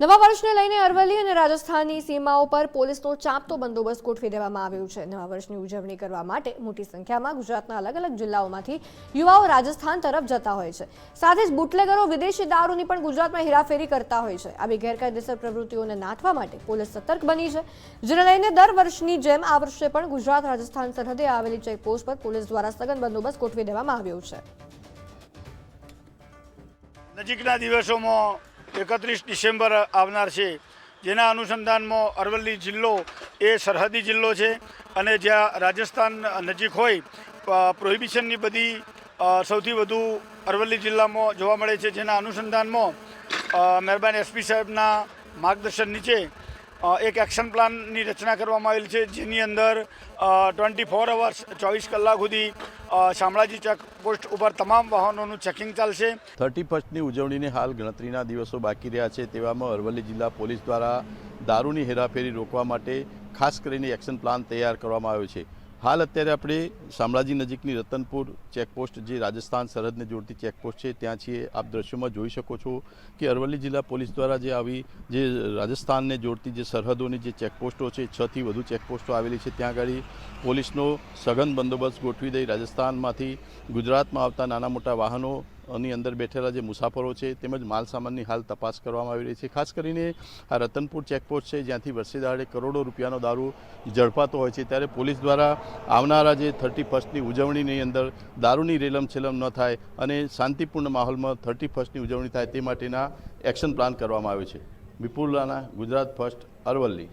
નવા વર્ષને લઈને અરવલ્લી અને રાજસ્થાનની સીમાઓ પર પોલીસનો ચાંપતો બંદોબસ્ત ગોઠવી દેવામાં આવ્યો છે. નવા વર્ષની ઉજવણી કરવા માટે મોટી સંખ્યામાં ગુજરાતના અલગ અલગ જિલ્લાઓમાંથી યુવાઓ રાજસ્થાન તરફ જતા હોય છે. સાથે જ બુટલેગરો વિદેશી દારૂની પણ ગુજરાતમાં હેરાફેરી કરતા હોય છે. આવી ગેરકાયદેસર પ્રવૃત્તિઓને નાથવા માટે પોલીસ સતર્ક બની છે. જેને લઈને દર વર્ષની જેમ આ વર્ષે પણ ગુજરાત રાજસ્થાન સરહદે આવેલી ચેકપોસ્ટ પર પોલીસ દ્વારા સઘન બંદોબસ્ત ગોઠવી દેવામાં આવ્યો છે. નજીકના દિવસોમાં એકત્રીસ ડિસેમ્બર આવનાર છે. જેના અનુસંધાનમાં અરવલ્લી જિલ્લો એ સરહદી જિલ્લો છે અને જ્યાં રાજસ્થાન નજીક હોય પ્રોહિબિશનની બધી સૌથી વધુ અરવલ્લી જિલ્લામાં જોવા મળે છે. જેના અનુસંધાનમાં મહેરબાન એસપી સાહેબના માર્ગદર્શન નીચે એક એક્શન પ્લાનની રચના કરવામાં આવેલી છે, જેની અંદર ટ્વેન્ટી ફોર અવર્સ ચોવીસ કલાક સુધી શામળાજી ચેકપોસ્ટ ઉપર તમામ વાહનોનું ચેકિંગ ચાલશે. થર્ટી ફર્સ્ટની ઉજવણીને હાલ ગણતરીના દિવસો બાકી રહ્યા છે, તેવામાં અરવલ્લી જિલ્લા પોલીસ દ્વારા દારૂની હેરાફેરી રોકવા માટે ખાસ કરીને એક્શન પ્લાન તૈયાર કરવામાં આવ્યો છે. હાલ અત્યારે આપણે શામળાજી નજીકની રતનપુર ચેકપોસ્ટ જે રાજસ્થાન સરહદને જોડતી ચેકપોસ્ટ છે, ત્યાં છીએ. આપ દ્રશ્યોમાં જોઈ શકો છો કે અરવલ્લી જિલ્લા પોલીસ દ્વારા જે આવી જે રાજસ્થાનને જોડતી જે સરહદોની જે ચેકપોસ્ટો છે છથી વધુ ચેકપોસ્ટો આવેલી છે, ત્યાં આગળ પોલીસનો સઘન બંદોબસ્ત ગોઠવી દઈ રાજસ્થાનમાંથી ગુજરાતમાં આવતા નાના મોટા વાહનો ની અંદર બેઠેલા જે મુસાફરો છે, તેમજ માલસામાનની હાલ તપાસ કરવામાં આવી રહી છે. ખાસ કરીને આ રતનપુર ચેકપોસ્ટ છે, જ્યાંથી વર્ષે દાડે કરોડો રૂપિયાનો દારૂ ઝડપાતો હોય છે, ત્યારે પોલીસ દ્વારા આવનારા જે થર્ટી ફર્સ્ટની ઉજવણીની અંદર દારૂની રેલમ છેલમ ન થાય અને શાંતિપૂર્ણ માહોલમાં થર્ટી ફર્સ્ટની ઉજવણી થાય તે માટેના એક્શન પ્લાન કરવામાં આવ્યો છે. વિપુલ રાણા ગુજરાત ફર્સ્ટ, અરવલ્લી.